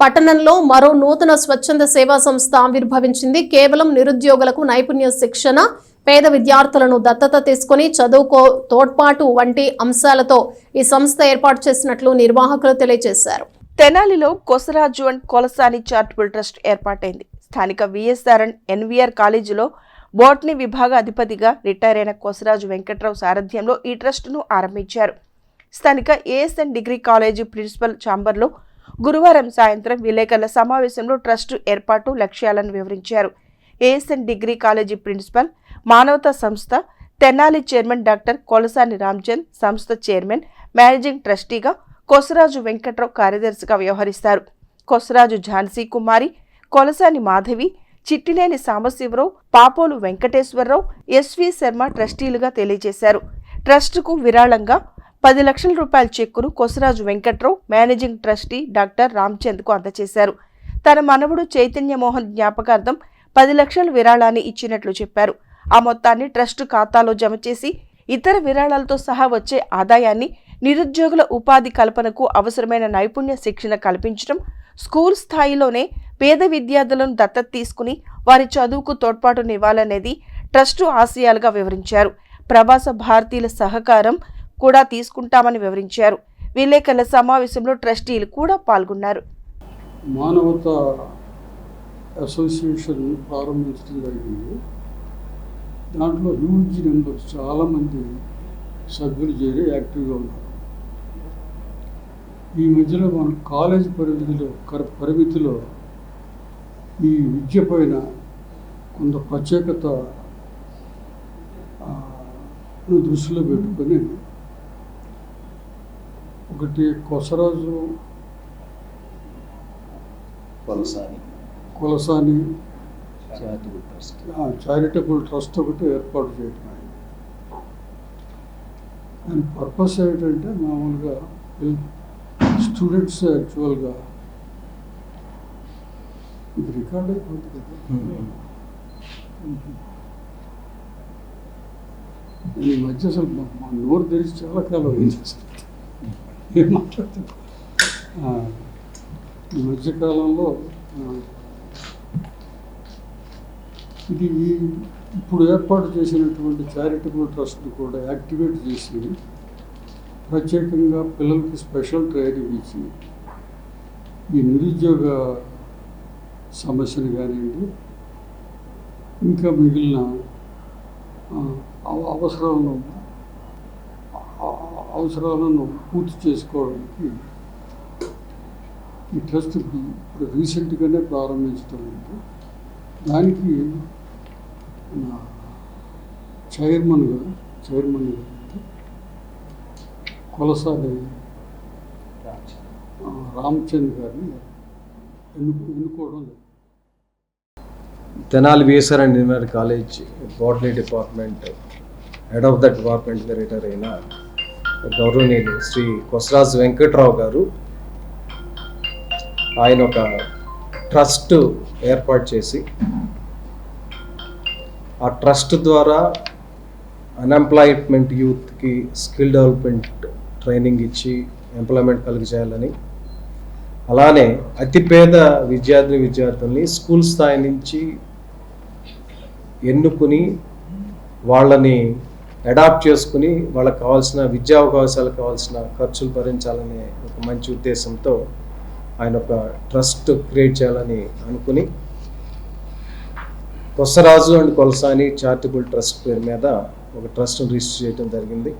పట్టణంలో మరో నూతన స్వచ్ఛంద సేవా సంస్థ ఆవిర్భవించింది. కేవలం నిరుద్యోగులకు నైపుణ్య శిక్షణ పేద విద్యార్థులను దత్తత తీసుకుని చదువుకో తోడ్పాటు వంటి అంశాలతో ఈ సంస్థ ఏర్పాటు చేసినట్లు నిర్వాహకులు తెలియజేశారు. తెనాలిలో Kosaraju and Kolasani charitable trust ఏర్పాటైంది. స్థానిక విఎస్ఆర్ అండ్ ఎన్వీఆర్ కాలేజీలో బోటనీ విభాగ అధిపతిగా రిటైర్ అయిన కొసరాజు వెంకట్రావు సారథ్యంలో ఈ ట్రస్టును ఆరంభించారు. స్థానిక ఏఎస్ఎన్ డిగ్రీ కాలేజీ ప్రిన్సిపల్ ఛాంబర్లో గురువారం సాయంత్రం విలేకరుల సమావేశంలో ట్రస్టు ఏర్పాటు లక్ష్యాలను వివరించారు. ఏఎస్ఎన్ డిగ్రీ కాలేజీ ప్రిన్సిపల్ మానవతా సంస్థ తెనాలి చైర్మన్ డాక్టర్ కొలసాని రామ్చంద్ సంస్థ చైర్మన్ మేనేజింగ్ ట్రస్టీగా కొసరాజు వెంకట్రావు కార్యదర్శిగా వ్యవహరిస్తారు. కొసరాజు ఝాన్సీ కుమారి కొలసాని మాధవి చిట్టినేని సాంబశివరావు పాపోలు వెంకటేశ్వరరావు ఎస్వి శర్మ ట్రస్టీలుగా తెలియజేశారు. ట్రస్టుకు విరాళంగా పది లక్షల రూపాయల చెక్కును Kosaraju Venkatrao managing trustee doctor రామ్చంద్కు అందజేశారు. తన మనవడు చైతన్య మోహన్ జ్ఞాపకార్థం పది లక్షల విరాళాన్ని ఇచ్చినట్లు చెప్పారు. ఆ మొత్తాన్ని ట్రస్టు ఖాతాలో జమ చేసి ఇతర విరాళాలతో సహా వచ్చే ఆదాయాన్ని నిరుద్యోగుల ఉపాధి కల్పనకు అవసరమైన నైపుణ్య శిక్షణ కల్పించడం స్కూల్ స్థాయిలోనే పేద విద్యార్థులను దత్తత తీసుకుని వారి చదువుకు తోడ్పాటునివ్వాలనేది ట్రస్టు ఆశయాలుగా వివరించారు. ప్రవాస భారతీయుల సహకారం కూడా తీసుకుంటామని వివరించారు. విలేకరుల సమావేశంలో ట్రస్టీలు కూడా పాల్గొన్నారు. మానవత అసోసియేషన్ ప్రారంభించడం జరిగింది. దాంట్లో హ్యూజ్ నెంబర్స్ చాలామంది సభ్యులు చేరి యాక్టివ్గా ఉన్నారు. ఈ మధ్యలో మన కాలేజ్ పరిమితిలో కర- పరిమితిలో ఈ విద్య పైన కొంత ప్రత్యేకత దృష్టిలో పెట్టుకొని ఒకటి Kosaraju. Kolasani. Kulasani. Charitable trust. Charitable trust ఒకటి ఏర్పాటు చేయడం అయింది. దాని పర్పస్ ఏమిటంటే మామూలుగా స్టూడెంట్స్ యాక్చువల్గా ఇది రికార్డ్ అయిపోతుంది కదా. ఈ మధ్య అసలు మా- నోరు తెరిచి చాలా కాలం అయింది. అసలు ఏం మాట్లాడుతుంది ఈ మధ్యకాలంలో ఇది ఇప్పుడు ఏర్పాటు చేసినటువంటి చారిటబుల్ ట్రస్ట్ని కూడా యాక్టివేట్ చేసి ప్రత్యేకంగా పిల్లలకి స్పెషల్ ట్రైనింగ్ ఇచ్చి ఈ నిరుద్యోగ సమస్యను కానివ్వండి ఇంకా మిగిలిన ఆ, అవసరాలను పూర్తి చేసుకోవడానికి ఈ ట్రస్ట్ ఇప్పుడు రీసెంట్గానే ప్రారంభించడం ఉంది దానికి నా చైర్మన్ గారు చైర్మన్ గారు కొలసాని రామచంద్ గారిని ఎన్ను ఎన్నుకోవడం లేదు. Tenali BSR and engineer college botany department head of the డిపార్ట్మెంట్గా retire అయిన గౌరవనీయులు శ్రీ కొసరాజ్ వెంకట్రావు గారు ఆయన ఒక ట్రస్ట్ ఏర్పాటు చేసి ఆ ట్రస్ట్ ద్వారా అన్ఎంప్లాయ్మెంట్ యూత్కి స్కిల్ డెవలప్మెంట్ ట్రైనింగ్ ఇచ్చి ఎంప్లాయ్మెంట్ కలిగజేయాలని అలానే అతి పేద విద్యార్థిని విద్యార్థుల్ని స్కూల్ స్థాయి నుంచి ఎన్నుకుని వాళ్ళని అడాప్ట్ చేసుకుని వాళ్ళకి కావాల్సిన విద్యా అవకాశాలకు కావాల్సిన ఖర్చులు భరించాలనే ఒక మంచి ఉద్దేశంతో ఆయన ఒక ట్రస్ట్ క్రియేట్ చేయాలని అనుకుని Kosaraju and Kolasani charitable trust పేరు మీద ఒక ట్రస్ట్ను రిజిస్టర్ చేయడం జరిగింది.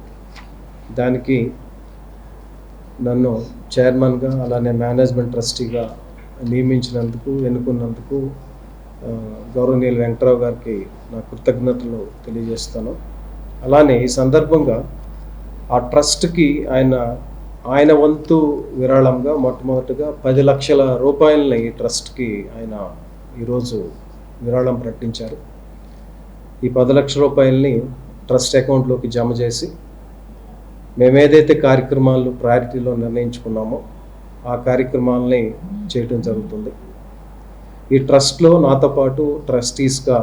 దానికి నన్ను చైర్మన్గా అలానే మేనేజ్మెంట్ ట్రస్టీగా నియమించినందుకు ఎన్నుకున్నందుకు గౌరవనీయులు వెంకటరావు గారికి నా కృతజ్ఞతలు తెలియజేస్తాను. అలానే ఈ సందర్భంగా ఆ ట్రస్ట్కి ఆయన ఆయన వంతు విరాళంగా మొట్టమొదటిగా పది లక్షల రూపాయలని ఈ ట్రస్ట్కి ఆయన ఈరోజు విరాళం ప్రకటించారు. ఈ పది లక్షల రూపాయలని ట్రస్ట్ అకౌంట్లోకి జమ చేసి మేము ఏదైతే కార్యక్రమాలు ప్రయారిటీలో నిర్ణయించుకున్నామో ఆ కార్యక్రమాలని చేయటం జరుగుతుంది. ఈ ట్రస్ట్లో నాతో పాటు ట్రస్టీస్గా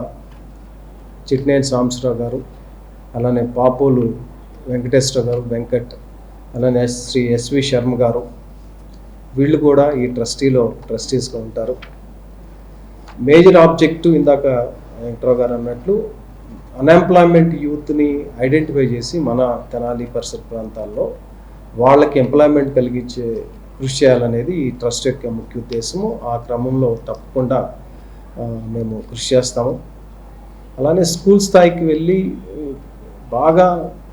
చిట్నేని సాంబశివరావు గారు అలానే పాపోలు వెంకటేశ్వర గారు వెంకట్ అలానే శ్రీ ఎస్వి శర్మ గారు వీళ్ళు కూడా ఈ ట్రస్టీలో ట్రస్టీస్గా ఉంటారు. మేజర్ ఆబ్జెక్టివ్ ఇందాక వెంకట్రావు గారు అన్నట్లు అన్ఎంప్లాయ్మెంట్ యూత్ని ఐడెంటిఫై చేసి మన తెనాలి పరిసర ప్రాంతాల్లో వాళ్ళకి ఎంప్లాయ్మెంట్ కలిగించే కృషి చేయాలనేది ఈ ట్రస్ట్ యొక్క ముఖ్య ఉద్దేశము. ఆ క్రమంలో తప్పకుండా మేము కృషి చేస్తాము. అలానే స్కూల్ స్థాయికి వెళ్ళి బాగా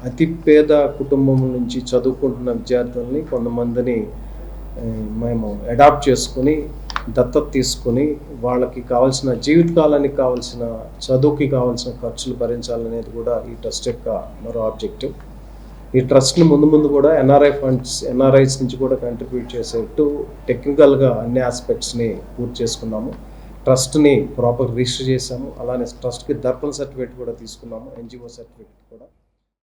అతి పేద కుటుంబం నుంచి చదువుకుంటున్న విద్యార్థుల్ని కొంతమందిని మేము అడాప్ట్ చేసుకుని దత్తత తీసుకుని వాళ్ళకి కావాల్సిన జీవితకాలానికి కావాల్సిన చదువుకి కావాల్సిన ఖర్చులు భరించాలనేది కూడా ఈ ట్రస్ట్ యొక్క మరో ఆబ్జెక్టివ్ ఈ ట్రస్ట్ని ముందు ముందు కూడా ఎన్ఆర్ఐ ఫండ్స్ ఎన్ఆర్ఐస్ నుంచి కూడా కంట్రిబ్యూట్ చేసేట్టు టెక్నికల్గా అన్ని ఆస్పెక్ట్స్ని పూర్తి చేసుకున్నాము. ట్రస్ట్ని ప్రాపర్ రిజిస్టర్ చేశాము. అలానే ట్రస్ట్కి దర్పణ సర్టిఫికేట్ కూడా తీసుకున్నాము. ఎన్జిఓ సర్టిఫికేట్ కూడా.